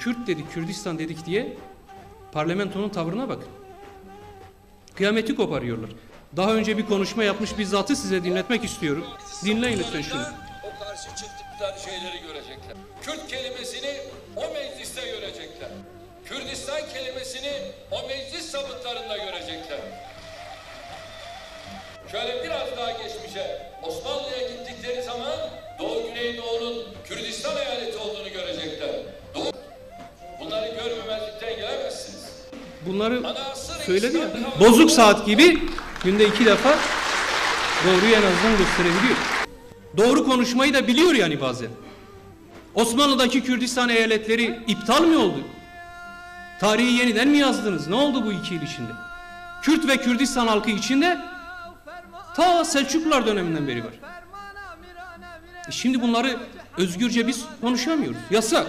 Kürt dedik, Kürdistan dedik diye parlamentonun tavrına bakın. Kıyameti koparıyorlar. Daha önce bir konuşma yapmış bir zatı size dinletmek istiyorum. Dinleyin lütfen şunu. O karşı çıktıkları şeyleri görecekler. Kürt kelimesini o mecliste görecekler. Kürdistan kelimesini o meclis sabıtlarında görecekler. Şöyle biraz daha geçmişe Osmanlı'ya Bunları söyledi ya. Bozuk saat gibi günde iki defa doğruyu en azından gösterebiliyor. Doğru konuşmayı da biliyor yani bazen. Osmanlı'daki Kürdistan eyaletleri iptal mi oldu? Tarihi yeniden mi yazdınız? Ne oldu bu iki yıl içinde? Kürt ve Kürdistan halkı içinde ta Selçuklular döneminden beri var. E şimdi bunları özgürce biz konuşamıyoruz. Yasak.